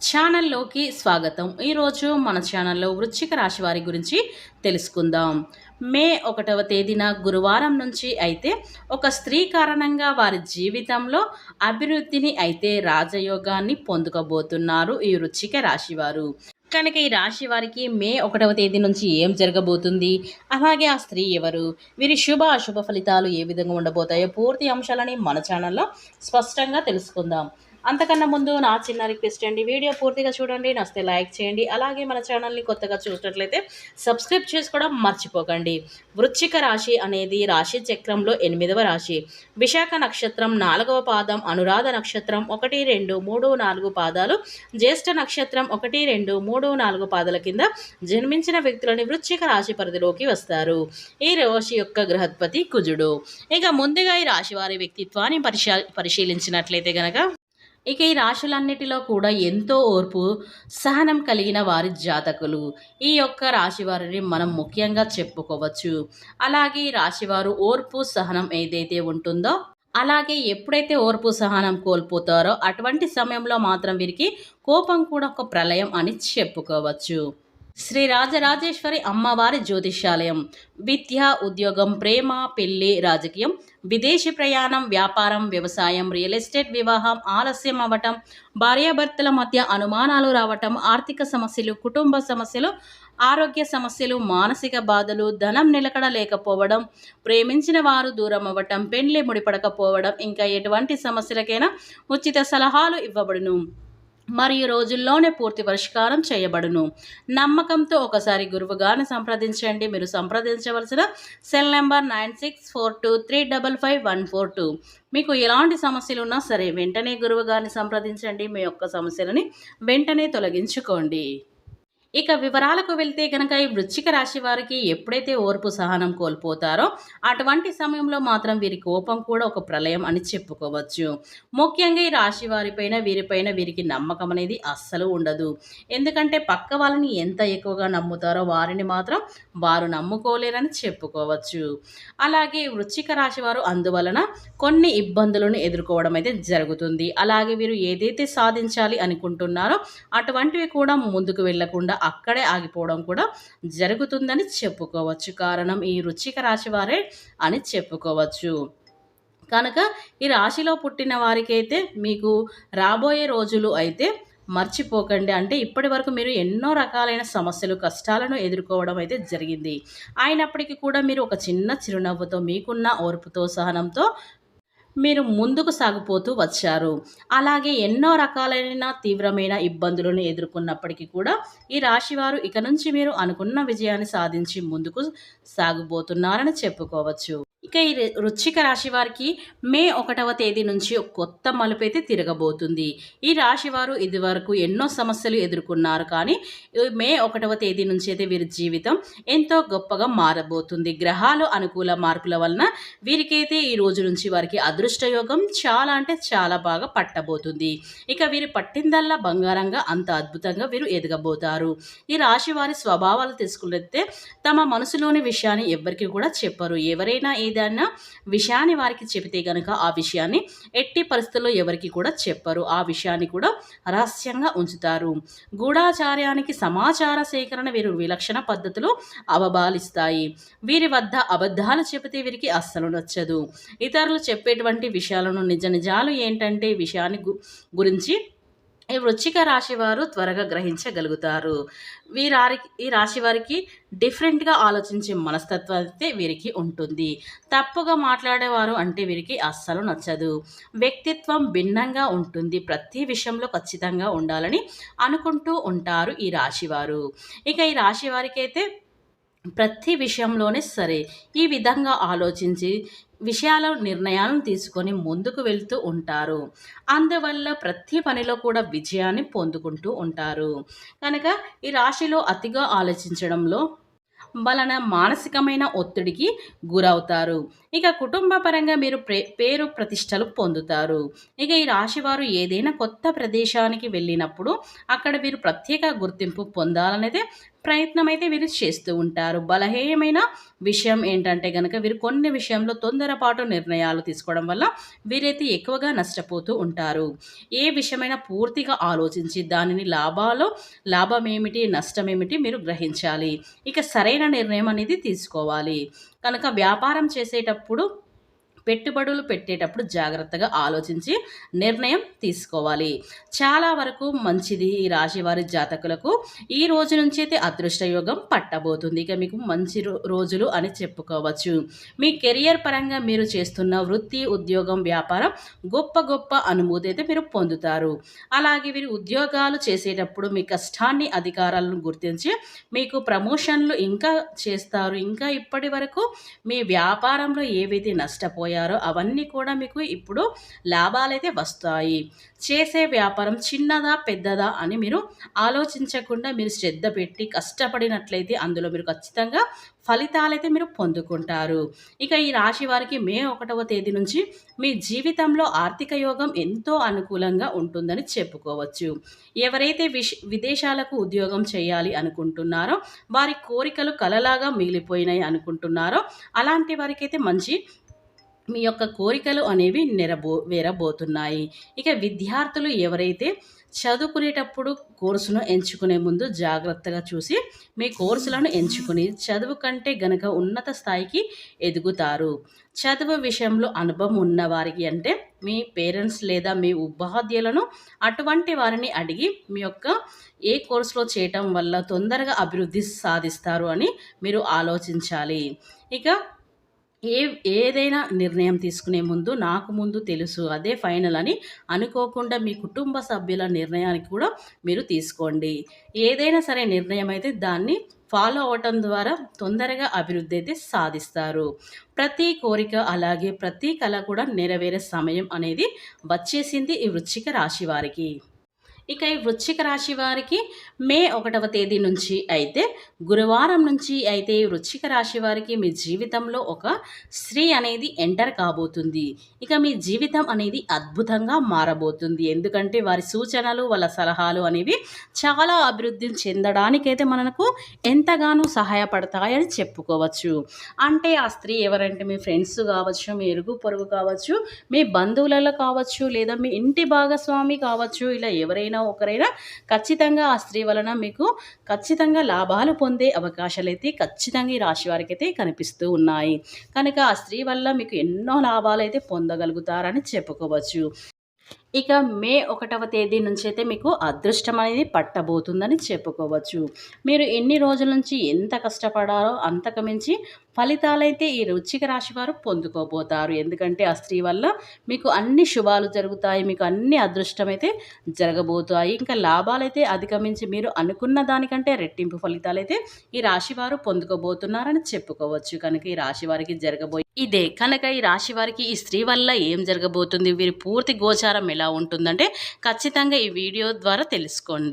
ఛానల్లోకి స్వాగతం. ఈరోజు మన ఛానల్లో వృశ్చిక రాశి వారి గురించి తెలుసుకుందాం. మే ఒకటవ తేదీన గురువారం నుంచి అయితే ఒక స్త్రీ కారణంగా వారి జీవితంలో అభివృద్ధిని అయితే రాజయోగాన్ని పొందుకోబోతున్నారు ఈ వృశ్చిక రాశివారు కనుక ఈ రాశి వారికి మే ఒకటవ తేదీ నుంచి ఏం జరగబోతుంది? అలాగే ఆ స్త్రీ ఎవరు? వీరి శుభ అశుభ ఫలితాలు ఏ విధంగా ఉండబోతాయో పూర్తి అంశాలని మన ఛానల్లో స్పష్టంగా తెలుసుకుందాం. అంతకన్నా ముందు నా చిన్న రిక్వెస్ట్ అండి. వీడియో పూర్తిగా చూడండి నస్తే లైక్ చేయండి. అలాగే మన ఛానల్ని కొత్తగా చూసినట్లయితే సబ్స్క్రైబ్ చేసుకోవడం మర్చిపోకండి. వృశ్చిక రాశి అనేది రాశి చక్రంలో ఎనిమిదవ రాశి. విశాఖ నక్షత్రం నాలుగవ పాదం అనురాధ నక్షత్రం ఒకటి రెండు మూడు నాలుగు పాదాలు. జ్యేష్ఠ నక్షత్రం ఒకటి రెండు మూడు నాలుగు పాదాల కింద జన్మించిన వ్యక్తులని వృశ్చిక రాశి పరిధిలోకి వస్తారు. ఈ రాశి యొక్క గ్రహత్పతి కుజుడు. ఇక ముందుగా ఈ రాశి వారి వ్యక్తిత్వాన్ని పరిశా పరిశీలించినట్లయితే గనక ఇక ఈ రాశులన్నిటిలో కూడా ఎంతో ఓర్పు సహనం కలిగిన వారి జాతకులు. ఈ యొక్క రాశి వారిని మనం ముఖ్యంగా చెప్పుకోవచ్చు. అలాగే ఈ రాశివారు ఓర్పు సహనం ఏదైతే ఉంటుందో అలాగే ఎప్పుడైతే ఓర్పు సహనం కోల్పోతారో అటువంటి సమయంలో మాత్రం వీరికి కోపం కూడా ఒక ప్రళయం అని చెప్పుకోవచ్చు. శ్రీ రాజరాజేశ్వరి అమ్మవారి జ్యోతిష్యాలయం. విద్య ఉద్యోగం ప్రేమ పెళ్ళి రాజకీయం విదేశీ ప్రయాణం వ్యాపారం వ్యవసాయం రియల్ ఎస్టేట్ వివాహం ఆలస్యం అవ్వటం భార్యాభర్తల మధ్య అనుమానాలు రావటం ఆర్థిక సమస్యలు కుటుంబ సమస్యలు ఆరోగ్య సమస్యలు మానసిక బాధలు ధనం నిలకడ లేకపోవడం ప్రేమించిన వారు దూరం అవ్వటం పెండ్లి ముడిపడకపోవడం ఇంకా ఎటువంటి సమస్యలకైనా ఉచిత సలహాలు ఇవ్వబడును. మరియు రోజుల్లోనే పూర్తి పరిష్కారం చేయబడును. నమ్మకంతో ఒకసారి గురువుగారిని సంప్రదించండి. మీరు సంప్రదించవలసిన cell number nine six four two three double five one four two. మీకు ఎలాంటి సమస్యలు ఉన్నా సరే వెంటనే గురువుగారిని సంప్రదించండి. మీ యొక్క సమస్యలని వెంటనే తొలగించుకోండి. ఇక వివరాలకు వెళ్తే కనుక ఈ వృశ్చిక రాశి వారికి ఎప్పుడైతే ఓర్పు సహనం కోల్పోతారో అటువంటి సమయంలో మాత్రం వీరి కోపం కూడా ఒక ప్రళయం అని చెప్పుకోవచ్చు. ముఖ్యంగా ఈ రాశి వారిపైన వీరిపైన వీరికి నమ్మకం అనేది అస్సలు ఉండదు. ఎందుకంటే పక్క వాళ్ళని ఎంత ఎక్కువగా నమ్ముతారో వారిని మాత్రం వారు నమ్ముకోలేరని చెప్పుకోవచ్చు. అలాగే వృశ్చిక రాశి వారు అందువలన కొన్ని ఇబ్బందులను ఎదుర్కోవడం అయితే జరుగుతుంది. అలాగే వీరు ఏదైతే సాధించాలి అనుకుంటున్నారో అటువంటివి కూడా ముందుకు వెళ్ళకుండా అక్కడే ఆగిపోవడం కూడా జరుగుతుందని చెప్పుకోవచ్చు. కారణం ఈ రుచిక రాశి వారే అని చెప్పుకోవచ్చు. కనుక ఈ రాశిలో పుట్టిన వారికైతే మీకు రాబోయే రోజులు అయితే మర్చిపోకండి. అంటే ఇప్పటి వరకు మీరు ఎన్నో రకాలైన సమస్యలు కష్టాలను ఎదుర్కోవడం అయితే జరిగింది. అయినప్పటికీ కూడా మీరు ఒక చిన్న చిరునవ్వుతో మీకున్న ఓర్పుతో సహనంతో మీరు ముందుకు సాగిపోతూ వచ్చారు. అలాగే ఎన్నో రకాలైన తీవ్రమైన ఇబ్బందులను ఎదుర్కొన్నప్పటికీ కూడా ఈ రాశివారు ఇక నుంచి మీరు అనుకున్న విజయాన్ని సాధించి ముందుకు సాగుబోతున్నారని చెప్పుకోవచ్చు. ఇక ఈ వృశ్చిక రాశి వారికి మే ఒకటవ తేదీ నుంచి ఒక కొత్త మలుపు అయితే తిరగబోతుంది. ఈ రాశి వారు ఇదివరకు ఎన్నో సమస్యలు ఎదుర్కొన్నారు కానీ మే ఒకటవ తేదీ నుంచి అయితే వీరి జీవితం ఎంతో గొప్పగా మారబోతుంది. గ్రహాలు అనుకూల మార్పుల వలన వీరికైతే ఈ రోజు నుంచి వారికి అదృష్టయోగం చాలా అంటే చాలా బాగా పట్టబోతుంది. ఇక వీరు పట్టిందల్లా బంగారంగా అంత అద్భుతంగా వీరు ఎదగబోతారు. ఈ రాశి వారి స్వభావాలు తీసుకున్నట్టే తమ మనసులోని విషయాన్ని ఎవ్వరికి కూడా చెప్పరు. ఎవరైనా ఏదైనా విషయాన్ని వారికి చెబితే గనక ఆ విషయాన్ని ఎట్టి పరిస్థితుల్లో ఎవరికి కూడా చెప్పరు. ఆ విషయాన్ని కూడా రహస్యంగా ఉంచుతారు. గూఢాచార్యానికి సమాచార సేకరణ వీరు విలక్షణ పద్ధతులు అవబాలిస్తాయి. వీరి వద్ద అబద్ధాలు చెబితే వీరికి అస్సలు నచ్చదు. ఇతరులు చెప్పేటువంటి విషయాలను నిజ నిజాలు ఏంటంటే విషయాన్ని గురించి ఈ వృచ్చిక రాశి వారు త్వరగా గ్రహించగలుగుతారు. వీరారి ఈ రాశి వారికి డిఫరెంట్గా ఆలోచించే మనస్తత్వం అయితే వీరికి ఉంటుంది. తప్పుగా మాట్లాడేవారు అంటే వీరికి అస్సలు నచ్చదు. వ్యక్తిత్వం భిన్నంగా ఉంటుంది. ప్రతి విషయంలో ఖచ్చితంగా ఉండాలని అనుకుంటూ ఉంటారు ఈ రాశివారు ఇక ఈ రాశి వారికి అయితే ప్రతి విషయంలోనే సరే. ఈ విధంగా ఆలోచించి విషయాల నిర్ణయాలను తీసుకొని ముందుకు వెళ్తూ ఉంటారు. అందువల్ల ప్రతి పనిలో కూడా విజయాన్ని పొందుకుంటూ ఉంటారు. కనుక ఈ రాశిలో అతిగా ఆలోచించడంలో వలన మానసికమైన ఒత్తిడికి గురవుతారు. ఇక కుటుంబ పరంగా మీరు ప్రే పేరు ప్రతిష్టలు పొందుతారు. ఇక ఈ రాశివారు ఏదైనా కొత్త ప్రదేశానికి వెళ్ళినప్పుడు అక్కడ వీరు ప్రత్యేక గుర్తింపు పొందాలనేదే ప్రయత్నం అయితే వీరు చేస్తూ ఉంటారు. బలహీనమైన విషయం ఏంటంటే కనుక వీరు కొన్ని విషయంలో తొందరపాటు నిర్ణయాలు తీసుకోవడం వల్ల వీరైతే ఎక్కువగా నష్టపోతూ ఉంటారు. ఏ విషయమైనా పూర్తిగా ఆలోచించి దానిని లాభాలు లాభం ఏమిటి నష్టం ఏమిటి మీరు గ్రహించాలి. ఇక సరైన నిర్ణయం అనేది తీసుకోవాలి. కనుక వ్యాపారం చేసేటప్పుడు పెట్టుబడులు పెట్టేటప్పుడు జాగ్రత్తగా ఆలోచించి నిర్ణయం తీసుకోవాలి. చాలా వరకు మంచిది ఈ రాశి వారి జాతకులకు. ఈ రోజు నుంచి అయితే అదృష్ట యోగం పట్టబోతుంది. ఇక మీకు మంచి రో- రోజులు అని చెప్పుకోవచ్చు. మీ కెరియర్ పరంగా మీరు చేస్తున్న వృత్తి ఉద్యోగం వ్యాపారం గొప్ప గొప్ప అనుభూతి అయితే మీరు పొందుతారు. అలాగే వీరు ఉద్యోగాలు చేసేటప్పుడు మీ కష్టాన్ని అధికారాలను గుర్తించి మీకు ప్రమోషన్లు ఇంకా చేస్తారు. ఇంకా ఇప్పటి వరకు మీ వ్యాపారంలో ఏవైతే నష్టపోయారు అవన్నీ కూడా మీకు ఇప్పుడు లాభాలైతే వస్తాయి. చేసే వ్యాపారం చిన్నదా పెద్దదా అని మీరు ఆలోచించకుండా మీరు శ్రద్ధ పెట్టి కష్టపడినట్లయితే అందులో మీరు ఖచ్చితంగా ఫలితాలైతే మీరు పొందుకుంటారు. ఇక ఈ రాశి వారికి మే ఒకటవ తేదీ నుంచి మీ జీవితంలో ఆర్థిక యోగం ఎంతో అనుకూలంగా ఉంటుందని చెప్పుకోవచ్చు. ఎవరైతే విష్ విదేశాలకు ఉద్యోగం చేయాలి అనుకుంటున్నారో వారి కోరికలు కలలాగా మిగిలిపోయినాయి అనుకుంటున్నారో అలాంటి వారికైతే మంచి మీ యొక్క కోరికలు అనేవి నెరబో వేరబోతున్నాయి. ఇక విద్యార్థులు ఎవరైతే చదువుకునేటప్పుడు కోర్సును ఎంచుకునే ముందు జాగ్రత్తగా చూసి మీ కోర్సులను ఎంచుకుని చదువు కంటే గనక ఉన్నత స్థాయికి ఎదుగుతారు. చదువు విషయంలో అనుభవం ఉన్నవారికి అంటే మీ పేరెంట్స్ లేదా మీ ఉపాధ్యాయులను అటువంటి వారిని అడిగి మీ యొక్క ఏ కోర్సులో చేయటం వల్ల తొందరగా అభివృద్ధి సాధిస్తారు అని మీరు ఆలోచించాలి. ఇక ఏ ఏదైనా నిర్ణయం తీసుకునే ముందు నాకు ముందు తెలుసు అదే ఫైనల్ అని అనుకోకుండా మీ కుటుంబ సభ్యుల నిర్ణయానికి కూడా మీరు తీసుకోండి. ఏదైనా సరే నిర్ణయం అయితే దాన్ని ఫాలో అవ్వటం ద్వారా తొందరగా అభివృద్ధి అయితే సాధిస్తారు. ప్రతి కోరిక అలాగే ప్రతి కళ కూడా నెరవేరే సమయం అనేది వచ్చేసింది ఈ వృశ్చిక రాశి వారికి. ఇక ఈ వృశ్చిక రాశి వారికి మే ఒకటవ తేదీ నుంచి అయితే గురువారం నుంచి అయితే ఈ వృశ్చిక రాశి వారికి మీ జీవితంలో ఒక స్త్రీ అనేది ఎంటర్ కాబోతుంది. ఇక మీ జీవితం అనేది అద్భుతంగా మారబోతుంది. ఎందుకంటే వారి సూచనలు వాళ్ళ సలహాలు అనేవి చాలా అభివృద్ధి చెందడానికైతే మనకు ఎంతగానో సహాయపడతాయని చెప్పుకోవచ్చు. అంటే ఆ స్త్రీ ఎవరంటే మీ ఫ్రెండ్స్ కావచ్చు మీ ఎరుగు పొరుగు కావచ్చు మీ బంధువులలో కావచ్చు లేదా మీ ఇంటి భాగస్వామి కావచ్చు ఇలా ఎవరైనా ఒకరైనా ఖచ్చితంగా ఆ స్త్రీ వలన మీకు ఖచ్చితంగా లాభాలు పొందే అవకాశాలు అయితే ఖచ్చితంగా ఈ రాశి వారికి అయితే కనిపిస్తూ ఉన్నాయి. కనుక ఆ స్త్రీ వల్ల మీకు ఎన్నో లాభాలు అయితే పొందగలుగుతారని చెప్పుకోవచ్చు. ఇక మే ఒకటవ తేదీ నుంచి అయితే మీకు అదృష్టం అనేది పట్టబోతుందని చెప్పుకోవచ్చు. మీరు ఎన్ని రోజుల నుంచి ఎంత కష్టపడాలో అంతకు మించి ఫలితాలైతే ఈ వృచ్చిక రాశి వారు పొందుకోబోతారు. ఎందుకంటే ఆ స్త్రీ వల్ల మీకు అన్ని శుభాలు జరుగుతాయి మీకు అన్ని అదృష్టం అయితే జరగబోతాయి. ఇంకా లాభాలైతే అధిగమించి మీరు అనుకున్న దానికంటే రెట్టింపు ఫలితాలైతే ఈ రాశి వారు పొందుకోబోతున్నారని చెప్పుకోవచ్చు. కనుక ఈ రాశి వారికి జరగబోయే ఇదే. కనుక ఈ రాశి వారికి ఈ స్త్రీ వల్ల ఏం జరగబోతుంది? వీరి పూర్తి గోచారం ఎలా ఉంటుందంటే ఖచ్చితంగా ఈ వీడియో ద్వారా తెలుసుకోండి.